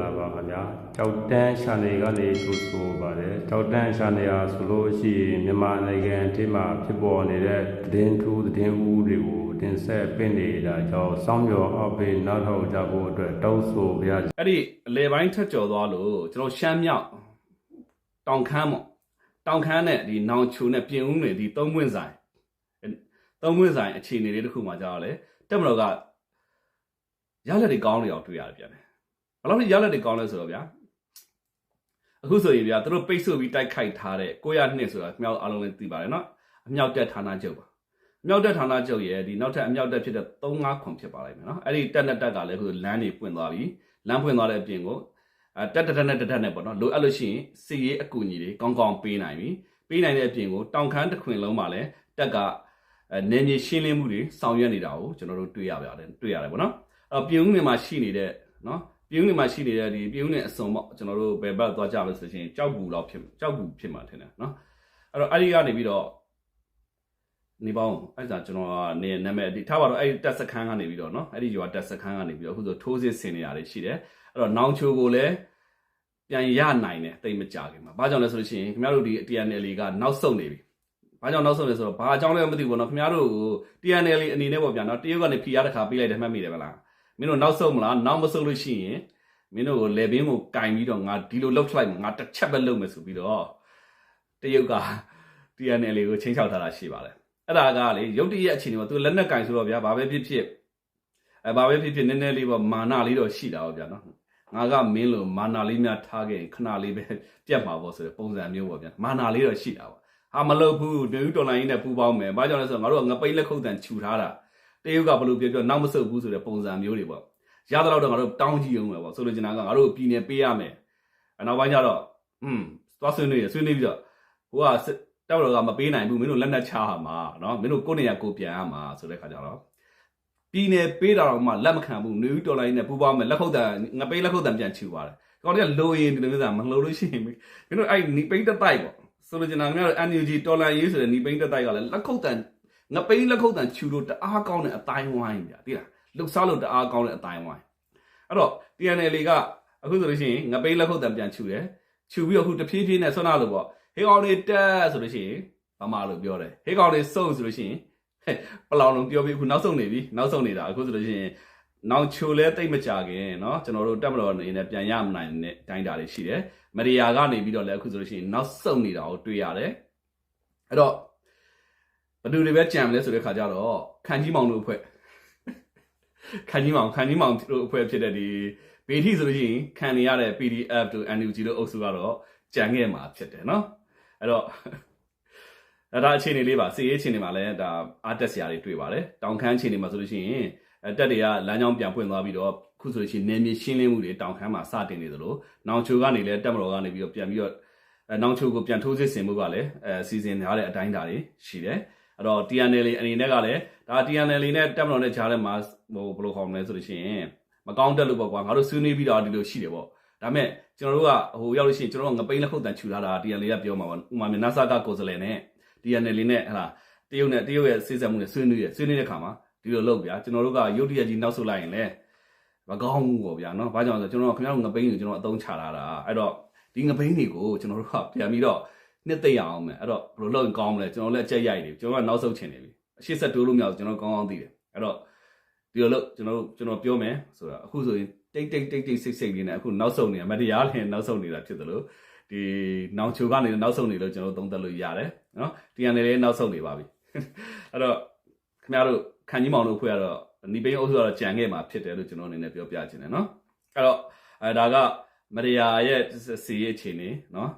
လာပါခင်ဗျာကြောက်တန်းရှာနေကနေထိုးဆိုပါတယ်ကြောက်တန်းရှာနေရဆိုလို့ရှိရင်မြန်မာနိုင်ငံအထိမှာဖြစ်ပေါ်နေတဲ့သတင်းထူးသတင်းဦးတွေကိုတင်ဆက်ပင့်နေတာကြောင့်စောင်းမြော်အပိနောက်ထောက်ကြဖို့အတွက်တောင်းဆိုပါရစေအဲ့ဒီအလေပိုင်းထက်ကျော်သွားလို့ကျွန်တော်ရှမ်းမြောက်တောင်ခမ်းပေါ့တောင်ခမ်းနဲ့ဒီနောင်ချိုနဲ့ပြင်ဦးနယ်ဒီသုံးပွင့်ဆိုင်သုံးပွင့်ဆိုင်အခြေအနေလေးတစ်ခုမှကြာတော့လေတက်မတော်ကရလက်တွေကောင်းနေအောင်တွေ့ရတယ်ပြန်တယ် ဘယ်လောက်ထိရလက်တွေကောင်းလဲဆိုတော့ဗျာအခုဆိုရင်ဗျာသူတို့ပိတ်ဆို့ပြီးတိုက်ခိုက်ထားတဲ့900နှစ်ဆိုတာမြောက်အားလုံးလည်းသိပါတယ်နော်အမြောက်တက်ဌာနချုပ်ပါအမြောက်တက်ဌာနချုပ်ရဲ့ဒီနောက်ထပ်အမြောက်တက်ဖြစ်တဲ့35ခွန်ဖြစ်ပါလိမ့်မယ်နော်အဲ့ဒီတက်နဲ့တက်ကလည်းအခုလမ်းတွေပွင့်သွားပြီလမ်းပွင့်သွားတဲ့အပြင်ကိုအဲတက်တက်တက်နဲ့တက်တက်နဲ့ပေါ့နော်လိုအပ်လို့ရှိရင်စီရေးအကူအညီတွေကောင်းကောင်းပေးနိုင်ပြီပေးနိုင်တဲ့အပြင်ကိုတောင်ခမ်းတစ်ခွင်လုံးမှာလည်းတက်ကအဲနေမြေရှင်းလင်းမှုတွေဆောင်ရွက်နေတာကိုကျွန်တော်တို့တွေ့ရပါတယ်တွေ့ရတယ်ပေါ့နော်အဲ့တော့ပြည်ဦးနယ်မှာရှိနေတဲ့နော် ပြုံးနေမှာရှိနေတဲ့ဒီပြုံးနေအစုံပေါ့ကျွန်တော်တို့ဘယ်ဘက်သွားကြလို့ဆိုရှင်ကြောက်ကူလောက်ဖြစ်ကြောက်ကူဖြစ်မှာထင်တယ်နော်အဲ့တော့အဲ့ဒီကနေပြီးတော့နေပေါင်းအဲ့ဒါကျွန်တော်ကနေနာမည်ဒီထားပါတော့အဲ့ဒီတက်စခန်းကနေပြီးတော့နော်အဲ့ဒီရွာတက်စခန်းကနေပြီးတော့အခုဆိုထိုးစစ်ဆင်နေရတယ်ရှိတယ်အဲ့တော့နောင်ချိုကိုလည်းပြန်ရနိုင်တယ်တိတ်မကြခင်မှာဘာကြောင့်လဲဆိုလို့ရှိရင်ခင်ဗျားတို့ဒီ TNL ကနောက်ဆုတ်နေပြီဘာကြောင့်နောက်ဆုံးလဲဆိုတော့ဘာအကြောင်းလဲမသိဘူးပေါ့နော်ခင်ဗျားတို့ကို TNL အနေနဲ့ပေါ့ဗျာနော်တရုတ်ကနေဖီရတစ်ခါပေးလိုက်တယ်မှတ်မိတယ်ဗလား မင်းတို့နောက်ဆုတ်မလားနောက်မဆုတ်လို့ရှိရင်မင်းတို့ကိုလေဘင်းကိုကင်ပြီးတော့ငါဒီလိုလှုပ်လိုက်ငါတစ်ချက်ပဲလှုပ်မယ်ဆိုပြီးတော့တရုတ်က TNL ကိုချင်းချောက်ထားတာရှိပါတယ်အဲ့ဒါကလေရုတ်တရက်အခြေအနေမှာသူလက်နက်ကင်ဆိုတော့ဗျာဘာပဲဖြစ်ဖြစ်အဲဘာပဲဖြစ်ဖြစ်နည်းနည်းလေးပေါ့မာနလေးတော့ရှိတာပေါ့ဗျာနော်ငါကမင်းလိုမာနလေးများထားခဲ့ရင်ခဏလေးပဲပြတ်မှာပေါ့ဆိုတဲ့ပုံစံမျိုးပေါ့ဗျာမာနလေးတော့ရှိတာပေါ့ဟာမလုပ်ဘူးဒွေဦးတော်လိုင်းနဲ့ပူပေါင်းမယ်ဘာကြောင့်လဲဆိုတော့ငါတို့ကငပိတ်လက်ခုပ်တန်ခြူထားတာ တရုတ်ကဘလို့ပြောပြောနောက်မဆုတ်ဘူးဆိုတဲ့ပုံစံမျိုးတွေပေါ့ရသလောက်တော့ငါတို့တောင်းကြည့်အောင်ပဲပေါ့ဆိုလိုချင်တာကငါတို့ပြည်နယ်ပေးရမယ်အနောက်ပိုင်းကျတော့อืมသွားဆွေးနွေးရဆွေးနွေးပြီးတော့ဟိုက တောက်တော်ကမပေးနိုင်ဘူးမင်းတို့လက်နက်ချဟာမှာเนาะမင်းတို့ကိုယ်နေရကိုပြန်ရမှာဆိုတဲ့ခါကျတော့ပြည်နယ်ပေးတာတော့မှလက်မခံဘူးနေဦးတော်လိုင်းနဲ့ပူပေါင်းမယ်လက်ခုပ်တန်ငပိတ်လက်ခုပ်တန်ပြန်ချူပါတယ်ကောင်းတဲ့လိုရင်ဒီလိုမျိုးသာမလိုလို့ရှိရင်မင်းတို့အဲ့နီပိတ်တက်တိုက်ပေါ့ဆိုလိုချင်တာများ NUG တော်လိုင်းရေးဆိုတဲ့နီပိတ်တက်တိုက်ကလည်းလက်ခုပ်တန် ငပိတ်လက်ခုပ်တန်ချူလို့တအားကောင်းတဲ့အတိုင်းဝိုင်းဗျာသိလားလှုပ်ရှားလို့တအားကောင်းတဲ့အတိုင်းဝိုင်းအဲ့တော့ TNL ကအခုဆိုလို့ရှိရင်ငပိတ်လက်ခုပ်တန်ပြန်ချူတယ်ချူပြီးတော့အခုတဖြည်းဖြည်းနဲ့ဆွမ်းနာလို့ပေါ့ ဟေးကောင်တွေတက်ဆိုလို့ရှိရင်ဘာမှလို့ပြောတယ်ဟေးကောင်တွေစုံဆိုလို့ရှိရင်ဟဲ့ပလောင်လုံးပြောပြီးအခုနောက်ဆုံးနေပြီနောက်ဆုံးနေတာအခုဆိုလို့ရှိရင်နောက်ချိုလဲတိတ်မကြခင်เนาะကျွန်တော်တို့တက်မတော်နေနဲ့ပြန်ရမနိုင်တဲ့တိုင်းတာတွေရှိတယ်မရိယာကနေပြီးတော့လည်းအခုဆိုလို့ရှိရင်နောက်ဆုံးနေတာကိုတွေ့ရတယ်အဲ့တော့ ဘယ်သူတွေပဲကြံမလဲဆိုတဲ့ခါကျတော့ခန်းကြီးမောင်တို့အဖွဲ့ခန်းကြီးမောင်ခန်းကြီးမောင်တို့အဖွဲ့ဖြစ်တဲ့ဒီပေထိဆိုလို့ရှိရင်ခံနေရတဲ့ PDF တို့ NUG တို့အုပ်စုကတော့ကြံခဲ့မှာဖြစ်တယ်နော်အဲ့တော့အဲ့ဒါအခြေအနေလေးပါစီရေးအခြေအနေမှာလည်းဒါအားတက်စရာတွေတွေ့ပါတယ်တောင်ခမ်းအခြေအနေမှာဆိုလို့ရှိရင်တက်တွေကလမ်းကြောင်းပြန်ပွင့်သွားပြီးတော့ခုဆိုလို့ရှိရင်နေမြေရှင်းလင်းမှုတွေတောင်ခမ်းမှာစတင်နေသလိုနောင်ချိုကနေလည်းတက်မတော်ကနေပြီးတော့ပြန်ပြီးတော့နောင်ချိုကိုပြန်ထိုးစစ်ဆင်မှုကလည်းအဲစီစဉ်ထားတဲ့အတိုင်းဒါတွေရှိတယ် အဲ့တော့ TNL အနေနဲ့ကလည်းဒါ TNL နဲ့တက်မတော်နဲ့ဂျားထဲမှာဟိုဘယ်လိုခေါ်မလဲဆိုလို့ရှိရင်မကောင်းတက်လို့ပေါ့ကွာငါတို့ဆွေးနွေးပြီးတော့ဒီလိုရှိတယ်ပေါ့ဒါပေမဲ့ကျွန်တော်တို့ကဟိုရောက်လို့ရှိရင်ကျွန်တော်တို့ငပိန်းလက်ခုပ်တန်ခြူထားတာ TNL ကပြောမှာပါဥမာမြနာဆာကကိုယ်စလဲနဲ့ TNL နဲ့ဟလာတရုတ်နဲ့တရုတ်ရဲ့စိစက်မှုနဲ့ဆွေးနွေးရဆွေးနွေးတဲ့ခါမှာဒီလိုလုပ်ဗျာကျွန်တော်တို့ကရုတ်တရက်ကြီးနောက်ဆုတ်လိုက်ရင်လည်းမကောင်းဘူးပေါ့ဗျာနော်ဘာကြောင့်လဲဆိုကျွန်တော်ခင်ဗျားတို့ငပိန်းကိုကျွန်တော်အသုံးချလာတာအဲ့တော့ဒီငပိန်းတွေကိုကျွန်တော်တို့ကပြန်ပြီးတော့ နှစ်သိရအောင်မယ်အဲ့တော့ဘယ်လိုလုပ်ရင်ကောင်းမလဲကျွန်တော်လည်းအကြက်ရိုက်နေကျွန်တော်ကနောက်ဆုတ်ချင်နေပြီအရှိဆက်တိုးလို့မရဘူးကျွန်တော်ကောင်းကောင်းသိတယ်အဲ့တော့ဒီလိုလုပ်ကျွန်တော်တို့ကျွန်တော်ပြောမယ်ဆိုတာအခုဆိုရင်တိတ်တိတ်တိတ်တိတ်စိတ်စိတ်လေးနဲ့အခုနောက်ဆုံးနေမတရားလည်းနောက်ဆုံးနေတာဖြစ်တယ်လို့ဒီနောင်ချိုကနေနောက်ဆုံးနေလို့ကျွန်တော်သုံးသပ်လို့ရတယ်နော် TNL လည်းနောက်ဆုံးနေပါပြီအဲ့တော့ခင်ဗျားတို့ခန်ကြီးမောင်တို့ဖွဲ့ကတော့နီပိန်းအုပ်စုကတော့ကြံခဲ့မှာဖြစ်တယ်လို့ကျွန်တော်အနေနဲ့ပြောပြချင်တယ်နော်အဲ့တော့အဲဒါကမရိယာရဲ့စီရဲ့အခြေအနေနော်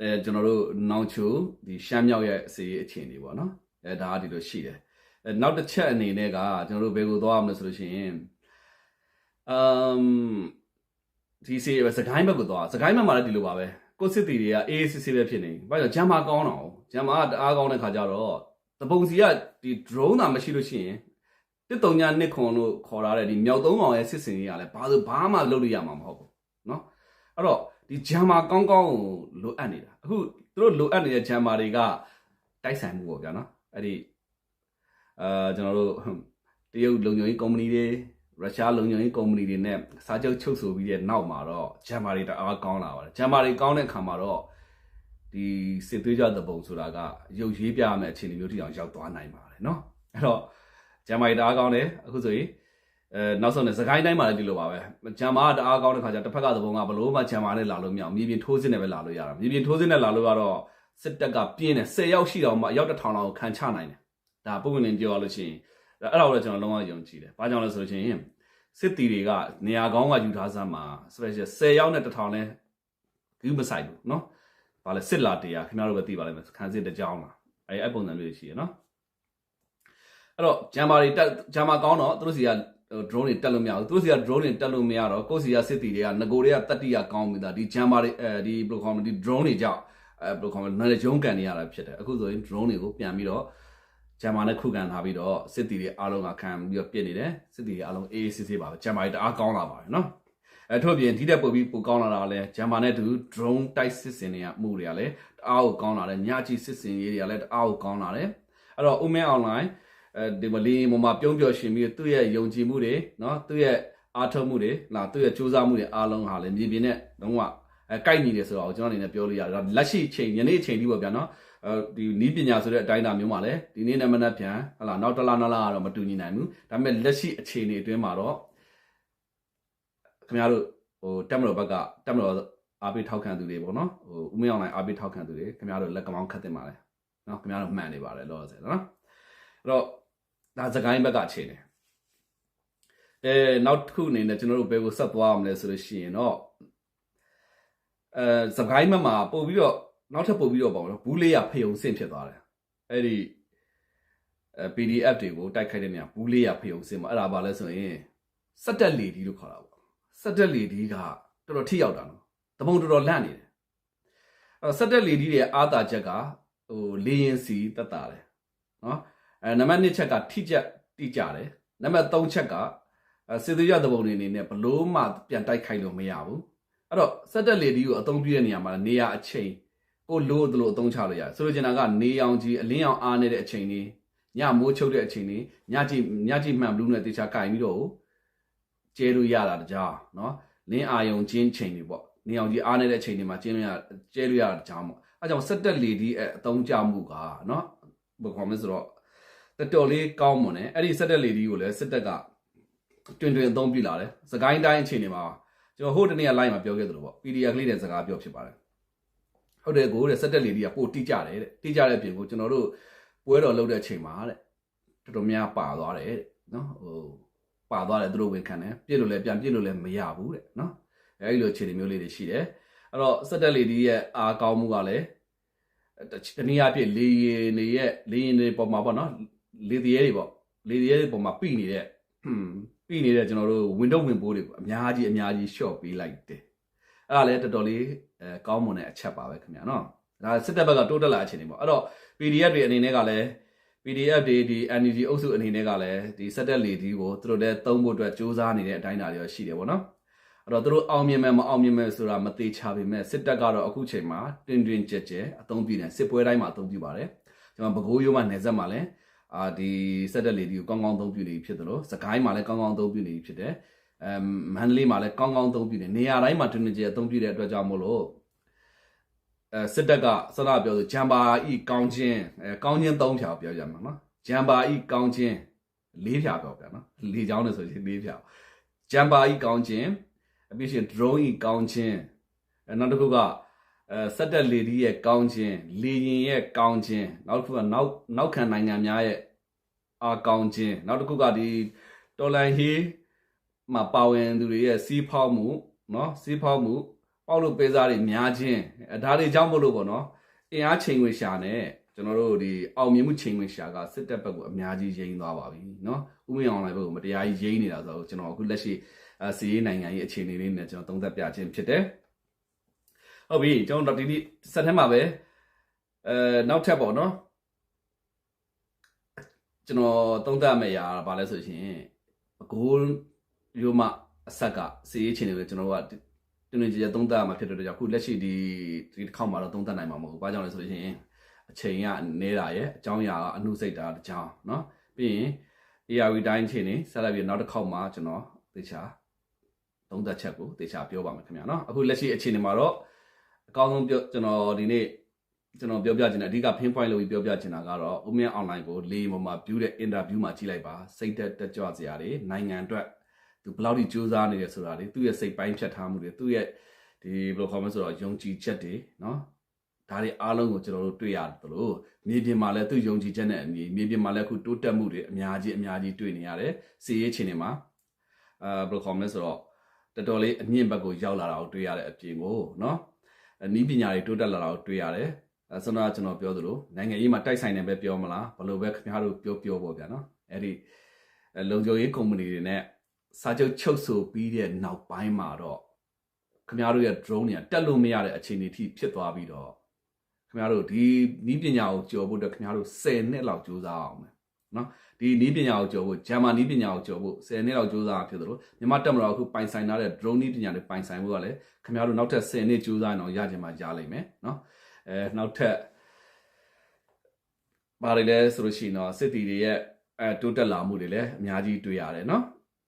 အဲကျွန်တော်တို့နောင်ချိုဒီရှမ်းမြောက်ရဲ့စီရဲ့အခြေအနေပေါ့နော်အဲဒါကဒီလိုရှိတယ်အဲနောက်တစ်ချက်အနေနဲ့ကကျွန်တော်တို့ဘယ်ကိုသွားမလဲဆိုလို့ရှိရင်အမ်ဒီစီပဲစကိုင်းဘက်ကိုသွားစကိုင်းဘက်မှာလည်းဒီလိုပါပဲကိုစစ်တီတွေကအေးစစ်စစ်ပဲဖြစ်နေပြီဘာကြောင့်ဂျမ်မာကောင်းတော့ဂျမ်မာကတအားကောင်းတဲ့ခါကျတော့တပုံစီကဒီ drone သာမရှိလို့ရှိရင်တစ်တုံညာနှစ်ခွန်လို့ခေါ်ထားတဲ့ဒီမြောက်သုံးကောင်ရဲ့စစ်စင်ကြီးကလည်းဘာလို့ဘာမှလုပ်လို့ရမှာမဟုတ်ဘူးเนาะအဲ့တော့ ဒီဂျမ်မာကောင်းကောင်းလိုအပ်နေတာအခုသူတို့လိုအပ်နေတဲ့ဂျမ်မာတွေကတိုက်ဆိုင်မှုပေါ့ဗျာနော်အဲ့ဒီအာကျွန်တော်တို့တရုတ်လုံခြုံရေးကုမ္ပဏီတွေ ရုရှားလုံခြုံရေးကုမ္ပဏီတွေနဲ့စာချုပ်ချုပ်ဆိုပြီးတဲ့နောက်မှာတော့ဂျမ်မာတွေတအားကောင်းလာပါတယ်ဂျမ်မာတွေကောင်းတဲ့အခါမှာတော့ဒီစစ်သွေးကြသဘုံဆိုတာကရုပ်ရေးပြရမယ့်အခြေအနေမျိုးတိအောင်ရောက်သွားနိုင်ပါတယ်เนาะအဲ့တော့ဂျမ်မာတွေတအားကောင်းတယ်အခုဆိုရင် အဲနောက်ဆုံးねစကိုင်းတိုင်းမှာလည်းဒီလိုပါပဲဂျမ်မာကတအားကောင်းတဲ့ခါကျတစ်ဖက်ကသဘုံကဘလို့မှဂျမ်မာနဲ့လာလို့မရအောင်မြေပြင်ထိုးစစ်နဲ့ပဲလာလို့ရတာမြေပြင်ထိုးစစ်နဲ့လာလို့ကတော့စစ်တပ်ကပြင်းတယ်10ရောက်ရှိတော့မှရောက်တစ်ထောင်လောက်ခံချနိုင်တယ်ဒါပုံမှန်တင်ပြောရလို့ရှိရင်အဲ့ဒါကိုလည်းကျွန်တော်လုံးဝယုံကြည်တယ်ဘာကြောင့်လဲဆိုလို့ရှိရင်စစ်တီတွေကနေရာကောင်းကယူထားစမ်းမှာ special 10ရောက်နဲ့တစ်ထောင်လဲဂူးမဆိုင်ဘူးเนาะဘာလဲစစ်လာတရားခင်ဗျားတို့ပဲသိပါလိမ့်မယ်ခံစစ်တစ်ကြောင်းလားအဲ့အဲ့ပုံစံမျိုးရှိရเนาะအဲ့တော့ဂျမ်မာတွေတက်ဂျမ်မာကောင်းတော့သူတို့စီက drone တွေတက်လို့မရဘူးသူတို့စီက drone တွေတက်လို့မရတော့ကိုယ့်စီကစစ်တီတွေကငကိုတွေကတက်တိရကောင်းပြီသားဒီဂျမ်မာတွေအဲဒီဘယ်လိုခေါ်မလဲဒီ drone တွေကြောင့်အဲဘယ်လိုခေါ်မလဲနားရုံးကန်နေရတာဖြစ်တယ်အခုဆိုရင် drone တွေကိုပြန်ပြီးတော့ဂျမ်မာနဲ့ခုခံထားပြီးတော့စစ်တီတွေအားလုံးကခံပြီးတော့ပြစ်နေတယ်စစ်တီတွေအားလုံးအေးအေးဆေးဆေးပါပဲဂျမ်မာတွေတအားကောင်းလာပါတယ်နော်အဲထို့ပြင်ဒီတက်ပို့ပြီးပိုကောင်းလာတာကလည်းဂျမ်မာနဲ့တူ drone တိုက်စစ်စင်တွေကမှုတွေကလည်းတအားကိုကောင်းလာတယ်ညကြီးစစ်စင်ရေးတွေကလည်းတအားကိုကောင်းလာတယ်အဲ့တော့ Umen online အဲဒီမလီမမပြုံးပျော်ရှင်ပြီးသူ့ရဲ့ယုံကြည်မှုတွေနော်သူ့ရဲ့အားထုတ်မှုတွေနော်သူ့ရဲ့စူးစမ်းမှုတွေအားလုံးဟာလည်းမြေပြင်နဲ့လုံးဝအဲကိုက်ညီတယ်ဆိုတော့ကျွန်တော်အနေနဲ့ပြောလို့ရတယ်လက်ရှိချိန်ယနေ့ချိန်ပြီးပေါ့ဗျာနော်အဲဒီနီးပညာဆိုတဲ့အတိုင်းအတာမျိုးမှာလည်းဒီနေ့နဲ့မနက်ဖြန်ဟလာနောက်တစ်လနောက်လကတော့မတူညီနိုင်ဘူးဒါပေမဲ့လက်ရှိအခြေအနေအတွင်းမှာတော့ခင်ဗျားတို့ဟိုတက်မတော်ဘက်ကတက်မတော်အားပေးထောက်ခံသူတွေပေါ့နော်ဟိုဦးမင်းအောင်လိုင်းအားပေးထောက်ခံသူတွေခင်ဗျားတို့လက်ကမောင်းခတ်တင်ပါလေနော်ခင်ဗျားတို့မှန်နေပါတယ်လို့ဆိုတယ်နော်အဲ့တော့ ဒါစကိုင်းဘက်ကအခြေအနေအဲနောက်တစ်ခုအနေနဲ့ကျွန်တော်တို့ဘယ်ကိုဆက်သွားရမလဲဆိုလို့ရှိရင်တော့အဲစကိုင်းဘက်မှာပို့ပြီးတော့နောက်ထပ်ပို့ပြီးတော့ပေါ့နော်ဘူးလေးရဖယုံစင့်ဖြစ်သွားတယ်အဲ့ဒီအဲ PDF တွေကိုတိုက်ခိုက်တဲ့နေရာဘူးလေးရဖယုံစင့်မှာအဲ့ဒါပါလဲဆိုရင်စက်တက်လီဒီလို့ခေါ်တာပေါ့စက်တက်လီဒီကတော်တော်ထိရောက်တာနော်တပုံတော်တော်လန့်နေတယ်အဲစက်တက်လီဒီရဲ့အာသာချက်ကဟိုလေရင်စီတက်တာတယ်နော် အဲနံပါတ်1ချက်ကထိကြက်တိကြတယ်နံပါတ်3ချက်ကစစ်သေးရတဲ့ပုံတွေအနေနဲ့ဘလို့မှပြန်တိုက်ခိုက်လို့မရဘူးအဲ့တော့စက်တက်လေဒီကိုအသုံးပြုတဲ့နေရာမှာနေရာအချိန်ကိုလို့တို့လို့အသုံးချလို့ရတယ်ဆိုလိုချင်တာကနေရောင်ကြီးအလင်းရောင်အားနေတဲ့အချိန်လေးညမိုးချုပ်တဲ့အချိန်လေးညကြည့်ညကြည့်မှန်ဘလူးနဲ့တေချာကင်ပြီးတော့ကျဲလို့ရတာတကြောင်เนาะလင်းအာယုံချင်းချိန်တွေပေါ့နေအောင်ကြီးအားနေတဲ့အချိန်တွေမှာကျင်းလို့ရကျဲလို့ရတာတကြောင်ပေါ့အဲကြောင့်စက်တက်လေဒီအသုံးချမှုကเนาะဘယ်ခေါ်မလဲဆိုတော့ တော်တော်လေးကောင်းမွန်တယ်အဲ့ဒီစက်တက်လေဒီကိုလည်းစက်တက်ကတွင်တွင်အသုံးပြုလာတယ်စကိုင်းတိုင်းအခြေအနေမှာကျွန်တော်ဟိုတနေ့က live မှာပြောခဲ့သလိုပေါ့ PDF ကလေးတဲ့စကားပြောဖြစ်ပါတယ်ဟုတ်တယ်ကိုတဲ့စက်တက်လေဒီကပိုတိကျတယ်တဲ့တိကျတဲ့ပြင်ကိုကျွန်တော်တို့ပွဲတော်လုပ်တဲ့အချိန်မှာတဲ့တော်တော်များပါသွားတယ်တဲ့နော်ဟိုပါသွားတယ်သူတို့ဝင်ခံတယ်ပြစ်လို့လည်းပြန်ပြစ်လို့လည်းမရဘူးတဲ့နော်အဲဒီလိုအခြေအနေမျိုးလေးတွေရှိတယ်အဲ့တော့စက်တက်လေဒီရဲ့အားကောင်းမှုကလည်းတနည်းအားဖြင့်လေရင်တွေရဲ့လေရင်တွေပေါ်မှာပေါ့နော် လေတရေတွေပေါ့လေတရေတွေပေါ်မှာပြိနေတဲ့ဟွန်းပြိနေတဲ့ကျွန်တော်တို့ window ဝင်ပိုးတွေအများကြီးအများကြီး short ပေးလိုက်တယ်အဲ့ဒါလည်းတော်တော်လေးအဲကောင်းမွန်တဲ့အချက်ပါပဲခင်ဗျာနော်ဒါစစ်တပ်ဘက်ကတိုးတက်လာအခြေအနေပေါ့အဲ့တော့ PDF တွေအနေနဲ့ကလည်း PDF တွေဒီ energy အုပ်စုအနေနဲ့ကလည်းဒီစက်တက်လေဒီကိုသူတို့လည်းသုံးဖို့အတွက်စူးစမ်းနေတဲ့အတိုင်းအတာတွေရှိတယ်ပေါ့နော်အဲ့တော့သူတို့အောင်မြင်မယ်မအောင်မြင်မယ်ဆိုတာမသေးချာပေမဲ့စစ်တပ်ကတော့အခုချိန်မှာတွင်တွင်ကြက်ကြက်အသုံးပြုနေစစ်ပွဲတိုင်းမှာအသုံးပြုပါတယ်ကျွန်တော်ပဲခူးရိုးမှာနေဆက်မှာလည်း အာဒီစက်တက်လေဒီကိုကောင်းကောင်းသုံးပြုနေပြီဖြစ်တယ်လို့စကိုင်းမှာလည်းကောင်းကောင်းသုံးပြုနေပြီဖြစ်တယ်အမ်မန္တလေးမှာလည်းကောင်းကောင်းသုံးပြုနေနေရာတိုင်းမှာတွင်တွင်ကြက်အသုံးပြုတဲ့အတွက်ကြောင့်မို့လို့အဲစစ်တပ်ကစရပြောဆိုဂျမ်ဘာဤကောင်းချင်းအဲကောင်းချင်းသုံးဖြာပြောကြမှာနော်ဂျမ်ဘာဤကောင်းချင်းလေးဖြာပြောပြနော်လေးချောင်းနဲ့ဆိုရင်လေးဖြာဂျမ်ဘာဤကောင်းချင်းအပြည့်ရှင် drone ဤကောင်းချင်းအဲနောက်တစ်ခုက အဲစက်တက်လေဒီရဲ့ကောင်းခြင်းလေရင်ရဲ့ကောင်းခြင်းနောက်တစ်ခုကနောက်နောက်ခံနိုင်ငံများရဲ့အာကောင်းခြင်းနောက်တစ်ခုကဒီတော်လန်ဟီမှာပါဝင်သူတွေရဲ့စီးဖောက်မှုเนาะစီးဖောက်မှုပေါက်လို့ပေးစားတွေများခြင်းအဲဒါတွေကြောင့်မလို့ပေါ့เนาะအင်အားချိန်ဝင်ရှာနဲ့ကျွန်တော်တို့ဒီအောင်မြင်မှုချိန်ဝင်ရှာကစစ်တပ်ဘက်ကိုအများကြီးရိမ့်သွားပါပြီเนาะဥမင်းအောင်လိုက်ဘက်ကိုမတရားကြီးရိမ့်နေတာဆိုတော့ကျွန်တော်အခုလက်ရှိအစီရေးနိုင်ငံရေးအခြေအနေလေးနဲ့ကျွန်တော်သုံးသပ်ပြခြင်းဖြစ်တယ် ဟုတ်ပြီကျွန်တော်ဒီနေ့ဆက်ထဲမှာပဲအဲနောက်ထပ်ပေါ့နော်ကျွန်တော်သုံးသပ်မယ့်အရာဘာလဲဆိုရှင်အကိုရိုးမအဆက်ကစီးရေးချင်းတွေပဲကျွန်တော်ကတင်းနေကြသုံးသပ်မှာဖြစ်တဲ့အတွက်ကြောင့်ခုလက်ရှိဒီဒီတစ်ခေါက်မှာတော့သုံးသပ်နိုင်မှာမဟုတ်ဘူး။ဘာကြောင့်လဲဆိုရင်အချိန်ကနေတာရဲ့အကြောင်းအရာကအနှုတ်စိတ်တာတကြောင်เนาะပြီးရင် ARV တိုင်းချင်းနေဆက်လက်ပြီးနောက်တစ်ခေါက်မှာကျွန်တော်သေချာသုံးသက်ချက်ကိုသေချာပြောပါမယ်ခင်ဗျာနော်အခုလက်ရှိအခြေအနေမှာတော့ အကောင်းဆုံးပြောကျွန်တော်ဒီနေ့ကျွန်တော်ပြောပြချင်တဲ့အဓိက pin point လို့ပြောပြချင်တာကတော့ဦးမင်း online ကိုလေပေါ်မှာ view တဲ့ interview မှာကြည့်လိုက်ပါစိတ်သက်တက်ကြွစရာတွေနိုင်ငံအတွက်သူဘယ်လောက်ထိစူးစမ်းနေတယ်ဆိုတာတွေသူ့ရဲ့စိတ်ပိုင်းဖြတ်ထားမှုတွေသူ့ရဲ့ဒီဘယ်လိုခေါ်မလဲဆိုတော့ယုံကြည်ချက်တွေနော်ဒါတွေအားလုံးကိုကျွန်တော်တို့တွေ့ရတယ်လို့မြေပြင်မှာလည်းသူယုံကြည်ချက်နဲ့အမြင်မြေပြင်မှာလည်းအခုတိုးတက်မှုတွေအများကြီးအများကြီးတွေ့နေရတယ်စီရေးချင်းတွေမှာအာဘယ်လိုခေါ်မလဲဆိုတော့တော်တော်လေးအမြင့်ဘက်ကိုရောက်လာတာကိုတွေ့ရတဲ့အပြင်ကိုနော်အ နည်းပညာတွေတိုးတက်လာတာကိုတွေ့ရတယ်အဲဆိုတော့ကျွန်တော်ပြောသလိုနိုင်ငံရေးမှာတိုက်ဆိုင်နေပဲပြောမလားဘယ်လိုပဲခင်ဗျားတို့ပြောပြောပေါ့ဗျာနော်အဲ့ဒီအဲလုံခြုံရေးကုမ္ပဏီတွေနဲ့စာချုပ်ချုပ်ဆိုပြီးတဲ့နောက်ပိုင်းမှာတော့ခင်ဗျားတို့ရဲ့ drone တွေကတက်လို့မရတဲ့အခြေအနေထိဖြစ်သွားပြီးတော့ခင်ဗျားတို့ဒီနီးပညာကိုကြော်ဖို့အတွက်ခင်ဗျားတို့10နှစ်လောက်ကြိုးစားအောင်မယ် နော်ဒီနီးပညာကိုကြော်ဖို့ဂျာမနီးပညာကိုကြော်ဖို့10နှစ်လောက်ကြိုးစားဖြစ်သလိုမြန်မာတက်မတော်အခုပိုင်ဆိုင်ထားတဲ့ drone နီးပညာတွေပိုင်ဆိုင်ဖို့ကလည်းခင်ဗျားတို့နောက်ထပ်10နှစ်ကြိုးစားရင်တော့ရကြမှာရလိမ့်မယ်နော်အဲနောက်ထပ်ဘာတွေလဲဆိုလို့ရှိရင်တော့စစ်တီတွေရဲ့အဲတိုးတက်လာမှုတွေလည်းအများကြီးတွေ့ရတယ်နော်